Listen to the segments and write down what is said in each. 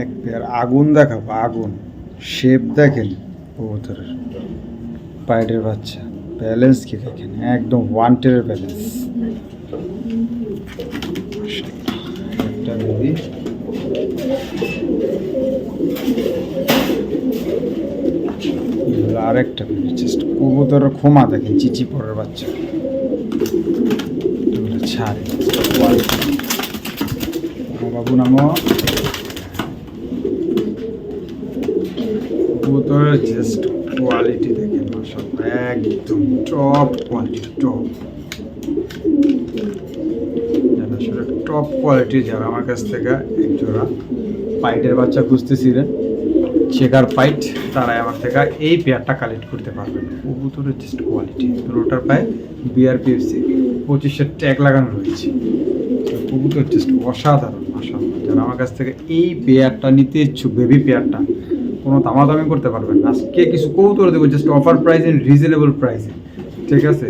এক পেয়ার আগুন দেখাবো, আগুন। শেপ দেখেন, কবুতরের। পাইডের বাচ্চা। ব্যালেন্স কি দেখেন? একদম ওয়ান্টের ব্যালেন্স একটা বেবি আরেকটা বেবি জাস্ট কবুতরের ক্ষমা দেখেন, চিচি পরের বাচ্চা। ছাড়ে বাবু নামো। কবুতরের জাস্ট কোয়ালিটি দেখেন মাসাল্লাহ একদম টপ কোয়ালিটি টপ আসলে টপ কোয়ালিটি যারা আমার কাছ থেকে এক জোড়া পাইটের বাচ্চা খুঁজতেছিলেন চেকার পাইট তারাই আমার থেকে এই পেয়ারটা কালেক্ট করতে পারবেন কবুতরের জাস্ট কোয়ালিটি দুটোটার পায়ে বিআরপিএফসি পঁচিশের ট্যাগ লাগানো রয়েছে। কবুতর জাস্ট অসাধারণ মাসাল্লাহ যারা আমার কাছ থেকে এই পেয়ারটা নিতে ইচ্ছুক বেবি পেয়ারটা কোনো দামাদামি করতে পারবেন না। আজকে কিছু কৌতুক দেবো just offer price in reasonable প্রাইসে ঠিক আছে?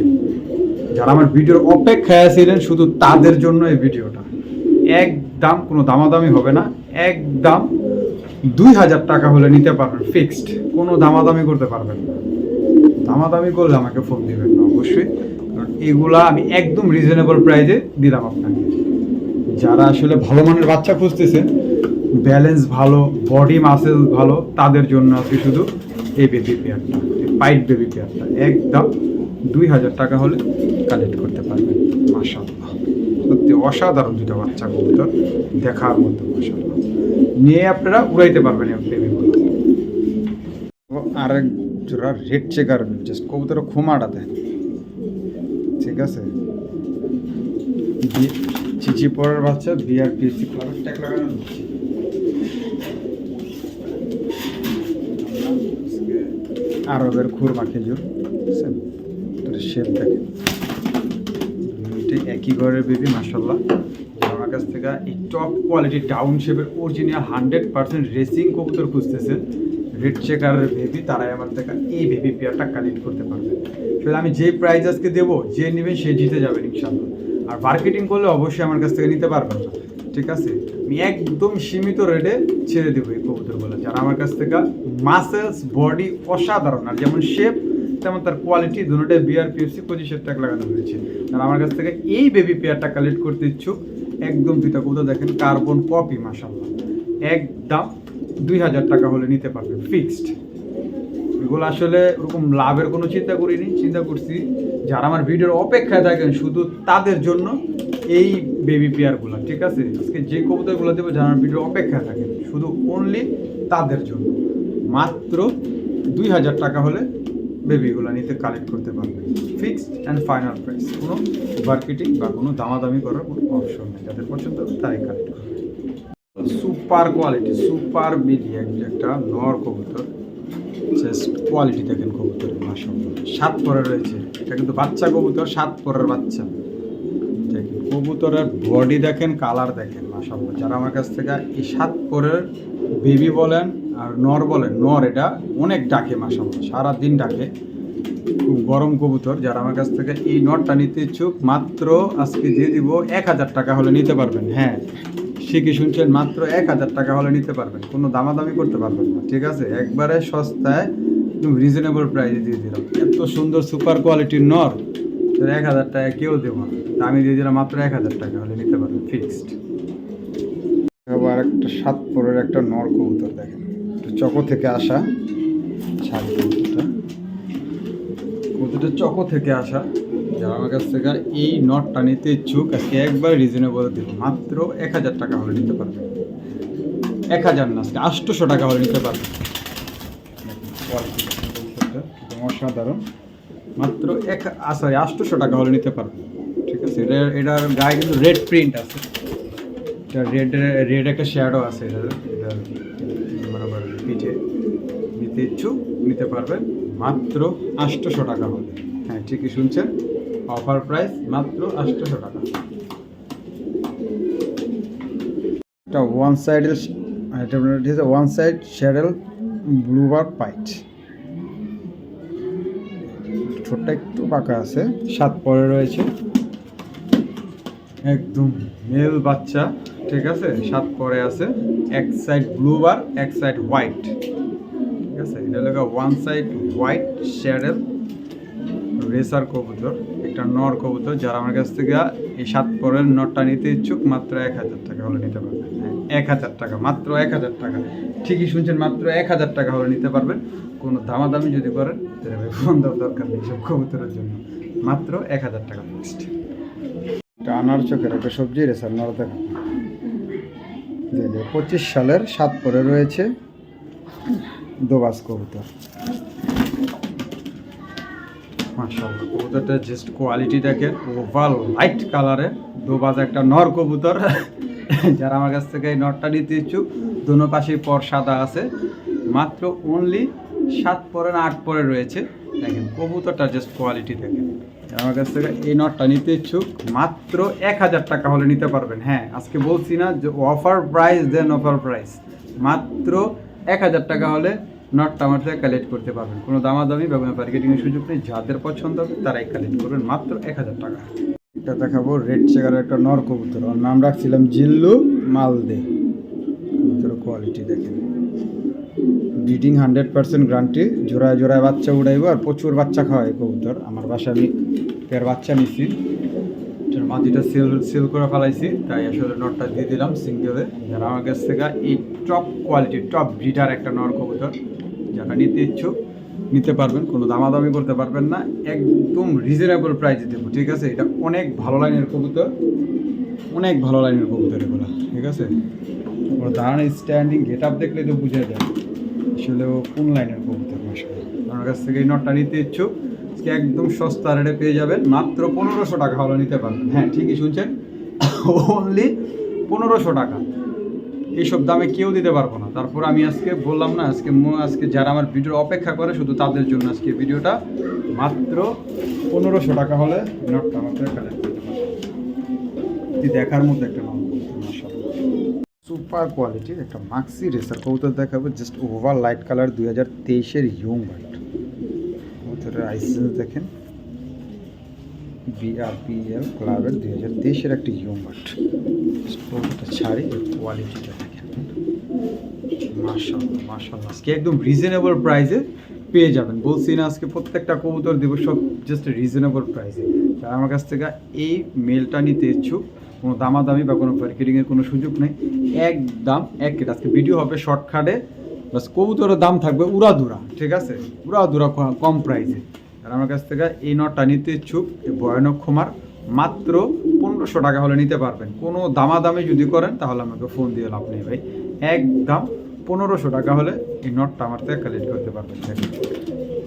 যারা আমার ভিডিওর অপেক্ষায় ছিলেন, শুধু তাদের জন্য এই ভিডিওটা। একদম কোনো দামাদামি হবে না। একদম দুই হাজার টাকা হলে নিতে পারবেন ফিক্সড কোনো দামাদামি করতে পারবেন না। দামাদামি করলে আমাকে ফোন দিবেন না, অবশ্যই। কারণ এগুলা আমি একদম রিজনেবল প্রাইসে দিলাম আপনাকে। যারা আসলে ভালো মানের বাচ্চা খুঁজতেছেন ব্যালেন্স ভালো বডি মাসেল ভালো, তাদের জন্য আজকে শুধু এই বেবি পেয়ারটা পাইট বেবি পেয়ারটা একদম দুই হাজার টাকা হলে কালেক্ট করতে পারবেন মাসাল্লাহ সত্যি অসাধারণ দুটো বাচ্চা কবুতর, দেখার মতো মাসাল্লাহ নিয়ে আপনারা উড়াইতে পারবেন বেবিগুলো আরেক জোড়া রেড চেকার জাস্ট কবুতরের ক্ষমাটা দেন। ঠিক আছে? চিচি পরের বাচ্চা বিআরপিএসসি ক্লাবের ট্যাগ লাগানো হচ্ছে আরবের খুরমা খেজুর বুঝছেন শেপ দেখেন দুইটাই একই ঘরের বেবি মাসাল্লাহ আমার কাছ থেকে এই টপ কোয়ালিটি ডাউন শেপের অরিজিনাল হান্ড্রেড পার্সেন্ট রেসিং কবুতর খুঁজতেছেন রেড চেকারের বেবি তারাই আমার থেকে এই বেবি পেয়ারটা কালেক্ট করতে পারবে। আসলে আমি যে প্রাইজ আজকে দেবো, যে নেবেন সে জিতে যাবেন ইনশাল্লাহ আর মার্কেটিং করলে অবশ্যই আমার কাছ থেকে নিতে পারবেন ঠিক আছে? আমি একদম সীমিত রেটে ছেড়ে দেবো এই কবুতরগুলো। যারা আমার কাছ থেকে মাসেলস বডি অসাধারণ, আর যেমন শেপ তেমন তার কোয়ালিটি দুটোটাই বিআরপিএফসি পঁচিশের টাকা লাগানো হয়েছে। আর আমার কাছ থেকে এই বেবি পেয়ারটা কালেক্ট করতে ইচ্ছুক, একদম দুইটা কবুতর দেখেন কার্বন কপি মাসাল্লাহ একদম দুই হাজার টাকা হলে নিতে পারবেন ফিক্সড এগুলো আসলে ওরকম লাভের কোনো চিন্তা করিনি, চিন্তা করছি, যারা আমার ভিডিওর অপেক্ষায় থাকেন, শুধু তাদের জন্য এই বেবি পেয়ারগুলো ঠিক আছে? আজকে যে কবুতরগুলো দেবো যারা আমার অপেক্ষা থাকে, শুধু অনলি তাদের জন্য। মাত্র দুই হাজার টাকা হলে বেবিগুলো নিতে কালেক্ট করতে পারবেন ফিক্সড অ্যান্ড ফাইনাল প্রাইস কোনো মার্কেটিং বা কোনো দামাদামি করার কোনো অপশন নেই। যাদের পছন্দ হবে তারাই কালেক্ট করবে। সুপার কোয়ালিটি সুপার মিলি একটা নর কবুতর কোয়ালিটি দেখেন কবুতরের সাত পরে রয়েছে এটা কিন্তু বাচ্চা কবুতর, সাত পরের বাচ্চা। কবুতরের বডি দেখেন কালার দেখেন মাসাল্লাহ যারা আমার কাছ থেকে এই সাত পরের বেবি বলেন আর নর বলেন, নর এটা অনেক ডাকে মাসাল্লাহ সারাদিন ডাকে। খুব গরম কবুতর, যারা আমার কাছ থেকে এই নটটা নিতে ইচ্ছুক, মাত্র আজকে দিয়ে দিব এক হাজার টাকা হলে নিতে পারবেন। হ্যাঁ ঠিকই শুনছেন, মাত্র এক হাজার টাকা হলে নিতে পারবেন। কোনো দামাদামি করতে পারবেন না, ঠিক আছে? একবারে সস্তায়, একদম রিজনেবল প্রাইসে দিয়ে দিলাম। এত সুন্দর সুপার কোয়ালিটির নর এক হাজার টাকা কেউ দেবো না। আমি দিয়ে দিলাম মাত্র এক হাজার টাকা, হলে নিতে পারবেন ফিক্সড আবার একটা সাত পরের একটা নর কবুতর দেখেন। চকো থেকে আসা ছাদ কবুতরটা। কবুতরটা চকো থেকে আসা, যারা আমার কাছ থেকে এই নটটা নিতে ইচ্ছুক, আজকে একবার রিজনেবল দেব। মাত্র এক হাজার টাকা হলে নিতে পারবে এক হাজার না, আজকে আটশোশো টাকা হলে নিতে পারবে অসাধারণ। মাত্র এক সরি আটশোশো টাকা হলে নিতে পারবেন। ঠিক আছে। এটা এটার গায়ে কিন্তু রেড প্রিন্ট আছে। এটা রেড রেড একটা শ্যাডো আছে। এটার এটার বরাবর পিঠে। নিতে ইচ্ছুক, নিতে পারবেন মাত্র আটশোশো টাকা হবে। হ্যাঁ ঠিকই শুনছেন। অফার প্রাইস মাত্র আটশোশো টাকা। এটা ওয়ান এটা হচ্ছে ওয়ান সাইড শ্যাডেল ব্লুবার পাইট ছোট্ট একটু পাকা আছে, সাত পরে রয়েছে। একদম মেল বাচ্চা, ঠিক আছে? সাত পরে আছে। এক সাইড ব্লু বার এক সাইড হোয়াইট ঠিক আছে? এটা হলো one side white saddle racer কবুতর, একটা নর কবুতর, যারা আমার কাছ থেকে এই সাত পরের নটটা নিতে ইচ্ছুক, মাত্র এক হাজার টাকা হলে নিতে পারবেন এক হাজার টাকা, মাত্র এক হাজার টাকা। ঠিকই শুনছেন, মাত্র এক হাজার টাকা হলে নিতে পারবেন। কোনো দামাদামি যদি করেন, তাহলে ফোন দেওয়ার দরকার নেই সব কবুতরের জন্য। মাত্র এক হাজার টাকা ফিক্সড এটা আনার চোখের একটা সবজি রেসার নর দেখা। পঁচিশ সালের সাত পরে রয়েছে দোবাস কবুতর। মাশাআল্লাহ কবুতরটা জাস্ট কোয়ালিটি দেখেন ওভাল লাইট কালারে দোবাজ একটা নর কবুতর। যারা আমার কাছ থেকে এই নরটা নিতে ইচ্ছুক, দোনো পাশেই পর সাদা আছে, মাত্র অনলি সাত পরে না আট পরে রয়েছে। দেখেন কবুতরটা জাস্ট কোয়ালিটি দেখেন। আমার কাছ থেকে এই নটটা নিতে ইচ্ছুক, মাত্র এক হাজার টাকা হলে নিতে পারবেন। হ্যাঁ আজকে বলছি না যে অফার প্রাইস দেন অফার প্রাইস মাত্র এক হাজার টাকা হলে নটটা আমার থেকে কালেক্ট করতে পারবেন। কোনো দামাদামি বা কোনো মার্কেটিংয়ের সুযোগ নেই, যাদের পছন্দ হবে তারাই কালেক্ট করবেন, মাত্র এক হাজার টাকা। এটা দেখাবো রেড চেকার একটা নর কবুতর। ওর নাম রাখছিলাম জিল্লু মালদে। কবুতরের কোয়ালিটি দেখেন। ব্রিডিং হান্ড্রেড পার্সেন্ট গ্রান্টি জোড়ায় জোড়ায় বাচ্চা উড়াইবো আর প্রচুর বাচ্চা খাওয়াই কবুতর। আমার বাসা আমি পেয়ার বাচ্চা নিছি। মাটিটা সেল সেল করে ফেলাইছি, তাই আসলে নটটা দিয়ে দিলাম সিঙ্গেলে যারা আমার কাছ থেকে এই টপ কোয়ালিটি টপ ব্রিডার একটা নর কবুতর, যারা নিতে ইচ্ছুক, নিতে পারবেন, কোনো দামাদামি করতে পারবেন না, একদম রিজনেবল প্রাইসে দেবো, ঠিক আছে? এটা অনেক ভালো লাইনের কবুতর, অনেক ভালো লাইনের কবুতর এগুলো, ঠিক আছে? ওর দাঁড়ানো স্ট্যান্ডিং গেট আপ দেখলে তো বুঝে যায়। আসলে ও কোন লাইনের কবুতর মশাই আমার কাছ থেকে এই নটটা নিতে ইচ্ছুক। আজকে একদম সস্তা রেটে পেয়ে যাবেন। মাত্র পনেরোশো টাকা হলো নিতে পারবেন। হ্যাঁ ঠিকই শুনছেন। অনলি পনেরোশো টাকা। এইসব দামে কেউ দিতে পারব না। তারপর আমি আজকে বললাম না, আজকে আজকে যারা আমার ভিডিও অপেক্ষা করে, শুধু তাদের জন্য আজকে ভিডিওটা। মাত্র পনেরোশো টাকা হলে নটটা আমাদের দেখার মতো একটা নাম সুপার কোয়ালিটির একটা মাক্সি রেসার কবুতর দেখাবো জাস্ট ওভার লাইট কালার দুই হাজার তেইশের ইয়ং হোয়াইট কবুতরের আইসেন্স দেখেন। বিআরপিএল ক্লাবের দুই হাজার তেইশের একটা ইয়ং হোয়াইট কবুতরটা ছাড়ি কোয়ালিটিটা দেখেন। মার্শাল্লাহ মার্শাল্লাহ আজকে একদম রিজনেবল প্রাইসে পেয়ে যাবেন। বলছি না আজকে প্রত্যেকটা কবুতর দেবো, সব জাস্ট রিজনেবল প্রাইসে যারা আমার কাছ থেকে এই মেলটা নিতে ইচ্ছুক কোনো দামাদামি বা কোনো মার্কেটিংয়ের কোনো সুযোগ নেই। এক দাম, এক রেট। আজকে ভিডিও হবে শর্টকাটে। বাস কবুতরের দাম থাকবে উড়াদুরা ঠিক আছে? উড়াদুরা ক- কম প্রাইসে আর আমার কাছ থেকে এই নটটা নিতে ইচ্ছুক এই ভয়ানক ক্ষমার মাত্র পনেরোশো টাকা হলে নিতে পারবেন। কোনো দামাদামি যদি করেন, তাহলে আমাকে ফোন দিয়ে লাভ নেই ভাই। একদম পনেরোশো টাকা হলে এই নটটা আমার থেকে কালেক্ট করতে পারবেন। দেখেন,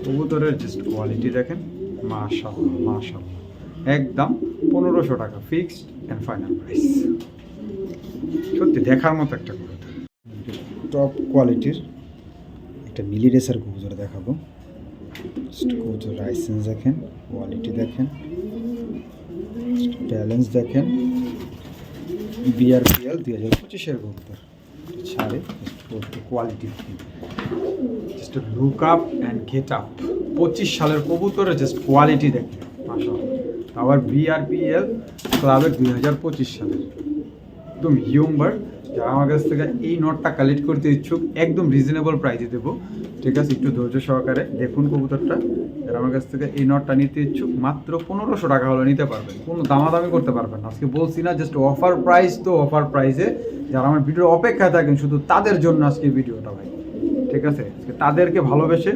কবুতরের জাস্ট কোয়ালিটি দেখেন। মাশাল্লাহ মাশাল্লাহ একদম পনেরোশো টাকা ফিক্সড অ্যান্ড ফাইনাল প্রাইস সত্যি, দেখার মতো একটা কবুতর টপ কোয়ালিটির একটা মিলি রেসার কবুতর দেখাবো। লাইসেন্স দেখেন কোয়ালিটি দেখেন ব্যালেন্স দেখেন। বিআরপিএল দুই হাজার পঁচিশের কবুতর ছাড়ে quality just look up and get up পঁচিশ সালের কবুতরের জাস্ট কোয়ালিটি দেখেন মাসা আবার বিআরপিএল ক্লাবের দুই হাজার পঁচিশ সালের একদম ইয়ং বার্ড যারা আমার কাছ থেকে এই নোটটা কালেক্ট করতে ইচ্ছুক, একদম রিজনেবল প্রাইসে দেবো। ঠিক আছে, একটু ধৈর্য সহকারে দেখুন কবুতরটা। যারা আমার কাছ থেকে এই নোটটা নিতে ইচ্ছুক, মাত্র পনেরোশো টাকা হলে নিতে পারবেন। কোনো দামাদামি করতে পারবেন না। আজকে বলছি না জাস্ট অফার প্রাইস তো অফার প্রাইসে যারা আমার ভিডিওর অপেক্ষায় থাকেন, শুধু তাদের জন্য আজকে ভিডিওটা ভাই। ঠিক আছে তাদেরকে ভালোবেসে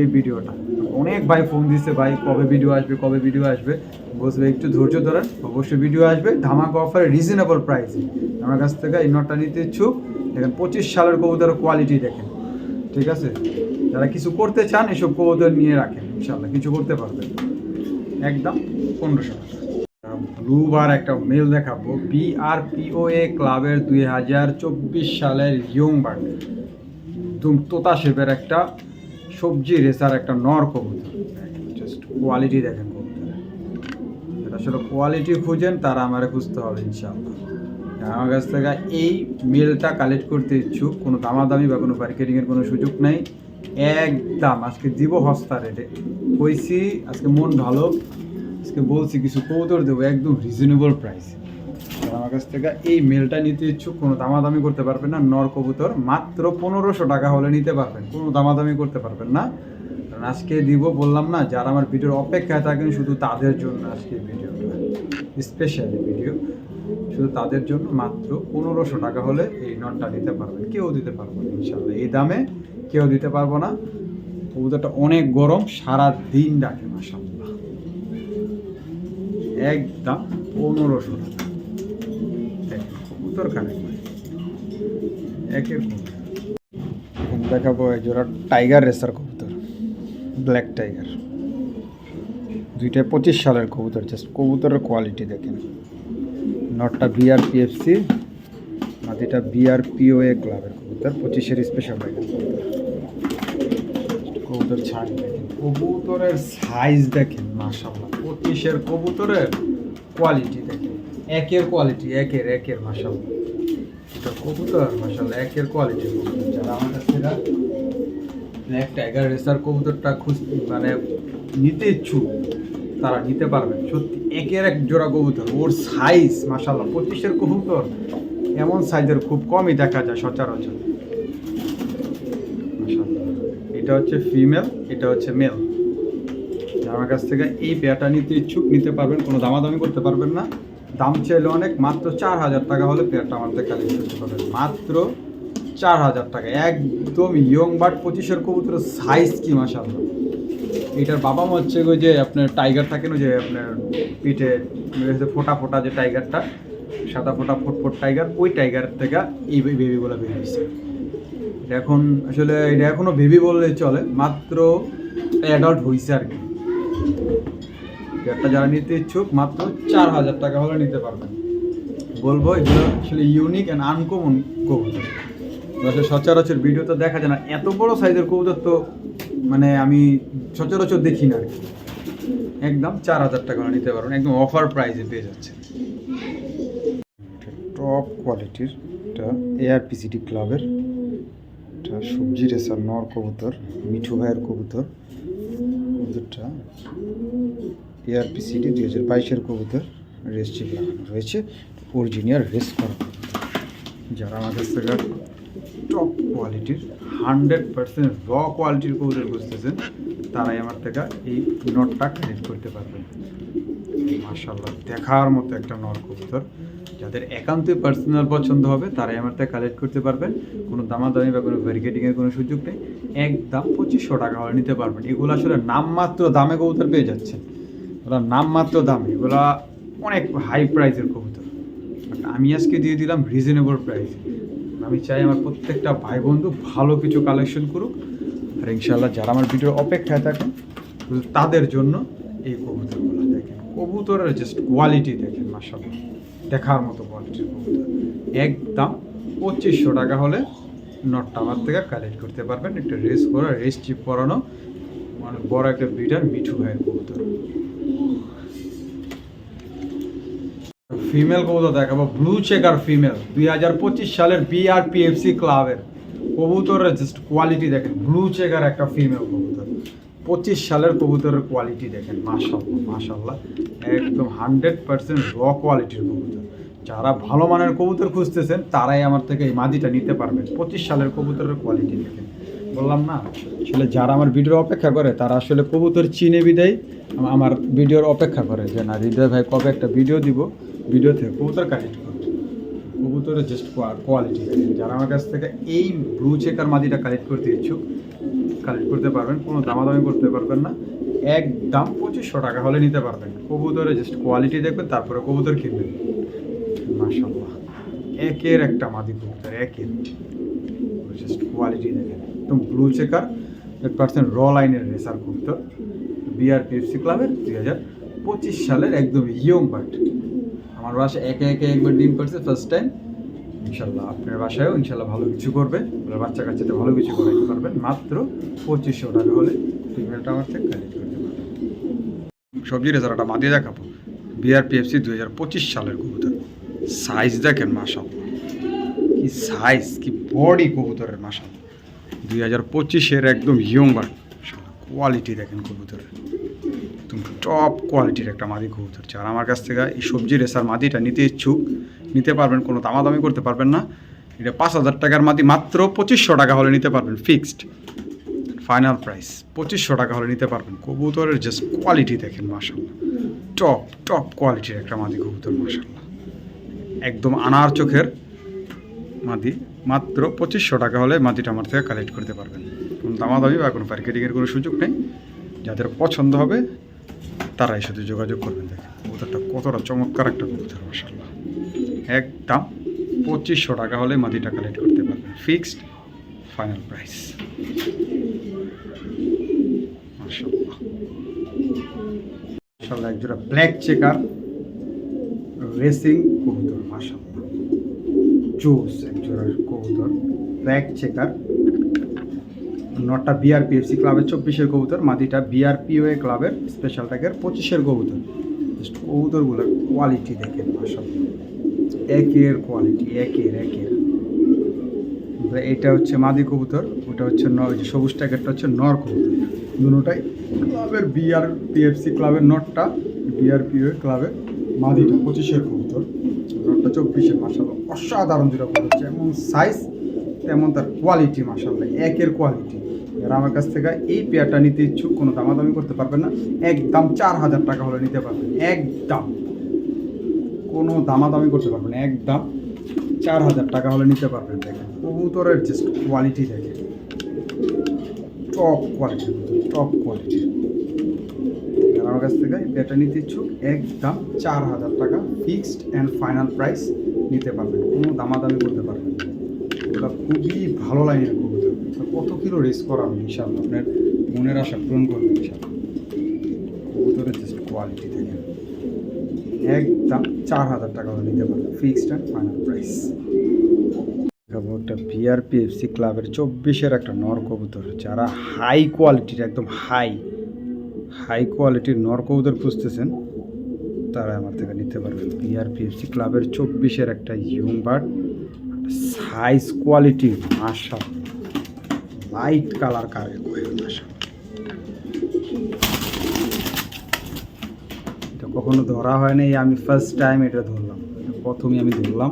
এই ভিডিওটা। অনেক ভাই ফোন দিচ্ছে ভাই, কবে ভিডিও আসবে, কবে ভিডিও আসবে? বসবে একটু ধৈর্য ধরেন, অবশ্যই ভিডিও আসবে। ধামাকা অফারে রিজনেবল প্রাইসে আমার কাছ থেকে এই নটটা নিতে ইচ্ছুক। দেখেন, পঁচিশ সালের কবুতরের কোয়ালিটি দেখেন। ঠিক আছে? যারা কিছু করতে চান, এসব কবুতর নিয়ে রাখেন ইনশাল্লাহ কিছু করতে পারবেন। একদম পনেরোশো ব্লু বার একটা মেল দেখাবো। বিআরপিওএ ক্লাবের দুই হাজার চব্বিশ সালের ইয়ং বার্ড একদম তোতা শেপের একটা সবজি রেসার একটা নর কবুতর। জাস্ট কোয়ালিটি দেখেন কবুতরের যারা আসলে কোয়ালিটি খুঁজেন, তারা আমারে খুঁজতে হবে, ইনশাআল্লাহ। আমার কাছ থেকে এই মেলটা কালেক্ট করতে ইচ্ছুক, কোনো দামাদামি বা কোনো মার্কেটিংয়ের কোনো সুযোগ নেই। একদম, আজকে দিব হস্তা রেটে কইছি, আজকে মন ভালো। আজকে বলছি কিছু কবুতর দেবো, একদম রিজনেবল প্রাইস যারা আমার কাছ থেকে, এই মেলটা নিতে ইচ্ছুক, কোনো দামাদামি করতে পারবেন না। নর কবুতর মাত্র পনেরোশো টাকা হলে নিতে পারবেন। কোনো দামাদামি করতে পারবেন না। কারণ আজকে দিব, বললাম না, যারা আমার ভিডিওর অপেক্ষায় থাকেন, শুধু তাদের জন্য আজকে ভিডিওটা স্পেশালি ভিডিও শুধু তাদের জন্য মাত্র পনেরোশো টাকা হলে এই নটটা নিতে পারবেন। কেউ দিতে পারব না ইনশাল্লাহ এই দামে কেউ দিতে পারব না। কবুতরটা অনেক গরম, সারা দিন ডাকে মাসাল্লাহ একদম পনেরোশো টাকা। দেখেন, কবুতর কানে একের এখন দেখাবো জোড়া টাইগার রেসার কবুতর ব্ল্যাক টাইগার। দুইটা পঁচিশ সালের কবুতর জাস্ট কবুতরের কোয়ালিটি দেখেন। নটটা বিআরপিএফসি মাটিটা বিআরপিওএ ক্লাবের কবুতর পঁচিশের স্পেশাল কবুতর। ছাড় দেখেন কবুতরের সাইজ দেখেন মাশাল্লাহ পঁচিশের কবুতরের কোয়ালিটি দেখেন। একের কোয়ালিটি একের একের মাশাল্লাহ এটা কবুতর মাশাল্লাহ একের কোয়ালিটি যারা আমার কাছ ব্ল্যাক টাইগার রেসার কবুতরটা খুঁজ মানে নিতে ইচ্ছুক, তারা নিতে পারবেন সত্যি, একের এক জোড়া কবুতর। ওর সাইজ মাশাল্লাহ পঁচিশের কবুতর, এমন সাইজের খুব কমই দেখা যায় সচরাচর। এটা হচ্ছে ফিমেল এটা হচ্ছে মেল আমার কাছ থেকে এই পেয়ারটা নিতে ইচ্ছুক, নিতে পারবেন, কোনো দামাদামি করতে পারবেন না। দাম চাইলে অনেক, মাত্র চার হাজার টাকা হলে কালেক্ট করতে পারবেন। মাত্র চার হাজার টাকা। একদম ইয়ং বাট পঁচিশের কবুতরের সাইজ কি মাসাল্লাহ এটার বাবা মা হচ্ছে ওই যে আপনার টাইগার থাকেন, ওই যে আপনার পিঠে ফোটা ফোটা যে টাইগারটা সাদা ফোটা ফুট টাইগার ওই টাইগার থেকে এই বেবিগুলো বেরিয়েছে এখন আসলে এটা এখনও বেবি বললে চলে, মাত্র অ্যাডাল্ট হয়েছে আর কি। একটা যারা নিতে ইচ্ছুক, মাত্র চার হাজার টাকা হলে নিতে পারবেন। বলব, এগুলো আসলে ইউনিক অ্যান্ড আনকমন কবুতর। সচরাচর ভিডিও তো দেখা যায় না, এত বড় সাইজের কবুতর তো মানে আমি সচরাচর দেখি না আর কি। একদম চার হাজার টাকা নিতে পারবেন, একদম অফার প্রাইসে পেয়ে যাচ্ছে। টপ কোয়ালিটির এটা এআরপিসিটি ক্লাবের এটা সবজি রেসার নর কবুতর, মিঠু ভাইয়ের কবুতর। কবুতরটা এআরপিসিটি দুই হাজার বাইশের কবুতর রেস চিপ লাগানো রয়েছে অরিজিনিয়াল রেস করা। যারা আমাদের থেকে টপ কোয়ালিটির হান্ড্রেড পার্সেন্ট র কোয়ালিটির কবুতর বুঝতেছেন তারাই আমার থেকে এই নটটা কালেক্ট করতে পারবেন মার্শাল্লাহ দেখার মতো একটা নর কবুতর যাদের একান্তই পার্সোনাল পছন্দ হবে, তারাই আমার থেকে কালেক্ট করতে পারবেন। কোনো দামাদামি বা কোনো ভেরিকেটিংয়ের কোনো সুযোগ নেই। একদম পঁচিশশো টাকা হলে নিতে পারবেন। এগুলো আসলে নামমাত্র দামে কবুতর পেয়ে যাচ্ছেন। ওরা নামমাত্র দামে। এগুলো অনেক হাই প্রাইসের কবুতর। আমি আজকে দিয়ে দিলাম রিজনেবল প্রাইসে আমি চাই আমার প্রত্যেকটা ভাই বন্ধু ভালো কিছু কালেকশন করুক। আর ইনশাল্লাহ যারা আমার ভিডিওর অপেক্ষায় থাকেন, তাদের জন্য এই কবুতরগুলো দেখেন। কবুতরের জাস্ট কোয়ালিটি দেখেন মাসাল্লাহ দেখার মতো কোয়ালিটির কবুতর। একদম পঁচিশশো টাকা হলে নটটা আমার থেকে কালেক্ট করতে পারবেন। একটা রেস করা রেস চিপ করানো মানে বড় একটা ব্রিডার মিঠু ভাইয়ের কবুতর। ফিমেল কবুতর দেখাবো ব্লু চেকার ফিমেল দুই হাজার পঁচিশ সালের B R P F C ক্লাবের কবুতরের জাস্ট কোয়ালিটি দেখেন ব্লু চেকার একটা ফিমেল কবুতর। পঁচিশ সালের কবুতরের কোয়ালিটি দেখেন মাশাল্লাহ মাশাল্লাহ একদম হান্ড্রেড পার্সেন্ট র কোয়ালিটির কবুতর। যারা ভালো মানের কবুতর খুঁজতেছেন, তারাই আমার থেকে এই মাদিটা নিতে পারবেন পঁচিশ সালের কবুতরের কোয়ালিটি দেখেন। বললাম না, আসলে যারা আমার ভিডিওর অপেক্ষা করে, তারা আসলে কবুতর চিনে বিদায় আমার ভিডিওর অপেক্ষা করে যে, না, হৃদয় ভাই, কবে একটা ভিডিও দিব? ভিডিও থেকে কবুতর কালেক্ট কবুতরের জাস্ট কোয়ালিটি যারা আমার কাছ থেকে এই ব্লু চেকার মাদিটা কালেক্ট করতে ইচ্ছুক কালেক্ট করতে পারবেন, কোনো দামাদামি করতে পারবেন না। একদম পঁচিশশো টাকা হলে নিতে পারবেন। কবুতরের জাস্ট কোয়ালিটি দেখবেন, তারপরে কবুতর কিনবেন। মাশাল্লাহ একের একটা মাদি কবুতর, একের। জাস্ট কোয়ালিটি দেখেন। একদম ব্লু চেকার এক পার্সেন্ট র লাইনের রেসার কবুতর। বিআরপিএফসি ক্লাবের দুই হাজার পঁচিশ সালের একদম ইয়ং বাট আমার বাসায় একে একে একবার ডিম করছে ফার্স্ট টাইম ইনশাল্লাহ আপনার বাসায়ও ইনশাল্লাহ ভালো কিছু করবে। আপনার বাচ্চা কাচ্চাতে ভালো কিছু করাইতে পারবেন। মাত্র পঁচিশশো টাকা হলে ফিমেলটা আমার থেকে কালেক্ট করতে পারবেন সবজি রেজারাটা মাদিয়ে দেখাবো। বিআরপিএফসি দুই হাজার পঁচিশ সালের কবুতর। সাইজ দেখেন মাসাল কি সাইজ কি বডি কবুতরের মাসাল দুই হাজার পঁচিশের একদম ইয়ং বার্ড কোয়ালিটি দেখেন কবুতরের একদম টপ কোয়ালিটির একটা মাদি কবুতর। যারা আমার কাছ থেকে এই সবজি রেসার মাদিটা নিতে ইচ্ছুক, নিতে পারবেন, কোনো দামাদামি করতে পারবেন না। এটা পাঁচ হাজার টাকার মাদি, মাত্র পঁচিশশো টাকা হলে নিতে পারবেন ফিক্সড ফাইনাল প্রাইস পঁচিশশো টাকা হলে নিতে পারবেন। কবুতরের জাস্ট কোয়ালিটি দেখেন মাসাল্লাহ টপ টপ কোয়ালিটির একটা মাদি কবুতর মাসাল্লাহ একদম আনার চোখের মাদি, মাত্র পঁচিশশো টাকা হলে মাদিটা আমার থেকে কালেক্ট করতে পারবেন। দামাদামি বা কোনো মার্কেটিংয়ের কোনো সুযোগ নেই। যাদের পছন্দ হবে, তারাই সাথে যোগাযোগ করবেন দেখেন। কবুতরটা কতটা চমৎকার একটা কবুতর মাসাল্লাহ একদম পঁচিশশো টাকা হলে মাদিটা কালেক্ট করতে পারবেন। ফিক্সড ফাইনাল প্রাইস একজোড়া ব্ল্যাক চেকার রেসিং কবুতর মাসাল্লাহ জোস একজোড়া কবুতর ব্ল্যাক চেকার নটটা বিআরপিএফসি ক্লাবের চব্বিশের কবুতর মাদিটা বিআরপিওএ ক্লাবের স্পেশাল ট্যাগের পঁচিশের কবুতর। জাস্ট কবুতরগুলোর কোয়ালিটি দেখেন মাসাল্লাহ একের কোয়ালিটি একের একের। এটা হচ্ছে মাদি কবুতর, ওটা হচ্ছে ন সবুজ ট্যাগেরটা হচ্ছে নর কবুতর। দুটোটাই ক্লাবের বিআরপিএফসি ক্লাবের নটটা বিআরপিও ক্লাবের মাদিটা পঁচিশের কবুতর। নটটা চব্বিশের মাসাল্লাহ অসাধারণ যেটা কবুতর, যেমন সাইজ তেমন তার কোয়ালিটি মাসাল্লাহ একের কোয়ালিটি যারা আমার কাছ থেকে এই পেয়ারটা নিতে ইচ্ছুক, কোনো দামাদামি করতে পারবেন না। একদম চার হাজার টাকা হলে নিতে পারবেন। একদম। কোনো দামাদামি করতে পারবেন না। একদম চার হাজার টাকা হলে নিতে পারবেন। দেখেন, কবুতরের জাস্ট কোয়ালিটি দেখেন। টপ কোয়ালিটি টপ কোয়ালিটি আমার কাছ থেকে এই পেয়ারটা নিতে ইচ্ছুক, একদম চার হাজার টাকা ফিক্সড অ্যান্ড ফাইনাল প্রাইস নিতে পারবেন। কোনো দামাদামি করতে পারবেন খুবই ভালো লাইনের কত কিলো রেস করাবেন ইনশাল্লাহ আপনার মনের আশা পূরণ করবেন ইনশাল্লাহ কবুতরের জাস্ট কোয়ালিটি দেখেন। একদম চার হাজার টাকা নিতে পারবেন। ফিক্সড অ্যান্ড ফাইনাল প্রাইস দেখাবো একটা বিআরপিএফসি ক্লাবের চব্বিশের একটা নর কবুতর। যারা হাই কোয়ালিটির একদম হাই হাই কোয়ালিটির নর কবুতর খুঁজতেছেন, তারা আমার থেকে নিতে পারবেন। B R P F C ক্লাবের চব্বিশের একটা ইয়ং বার্ড সাইজ কোয়ালিটি মাসা লাইট কালার কারে মাসা এটা কখনো ধরা হয় নাই আমি ফার্স্ট টাইম এটা ধরলাম। প্রথমে আমি ধরলাম।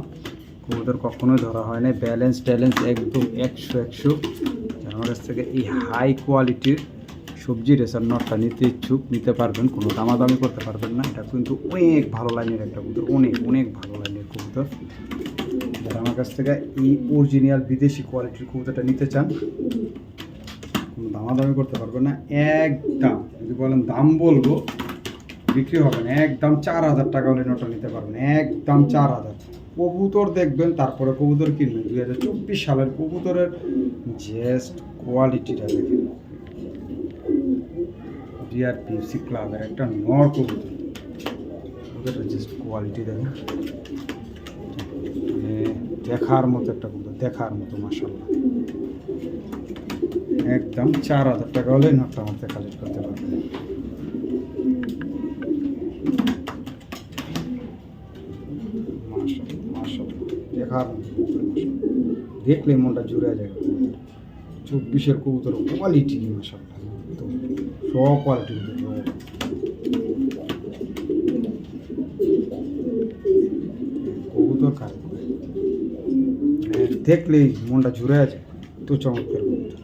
কবুতর কখনোই ধরা হয় নাই ব্যালেন্স ট্যালেন্স একদম একশো একশো। আমার কাছ থেকে এই হাই কোয়ালিটির সবজি রেসার নটটা নিতে ইচ্ছুক, নিতে পারবেন, কোনো দামাদামি করতে পারবেন না। এটা কিন্তু অনেক ভালো লাইনের একটা কবুতর, অনেক অনেক ভালো লাইনের কবুতর। আমার কাছ থেকে এই অরিজিনাল বিদেশি কোয়ালিটির কবুতরটা নিতে চান, কোনো দামাদামি করতে পারবেন না। একদম, যদি বলেন দাম বলব, বিক্রি হবে না। একদম চার হাজার টাকা হলে নোটটা নিতে পারবেন। একদম চার হাজার। কবুতর দেখবেন, তারপরে কবুতর কিনবেন। দুই হাজার চব্বিশ সালের কবুতরের জেস্ট কোয়ালিটিটা দেখেন। ডিআরপিএফসি ক্লাবের একটা নর কবুতর। কবুতরের জাস্ট কোয়ালিটি দেখেন। দেখার মতো একটা কবুতর দেখার মতো মাসাল্লাহ একদম চার হাজার টাকা হলে নোটটা আমাদের কালেক্ট করতে পারবে। দেখার দেখলে মনটা জুড়ে যায়। চব্বিশের কবুতর কোয়ালিটি মাসাল্লাহ সব কোয়ালিটি কবুতর কার দেখলেই মনটা জুড়ে আছে। তো চমৎকার। কবুতর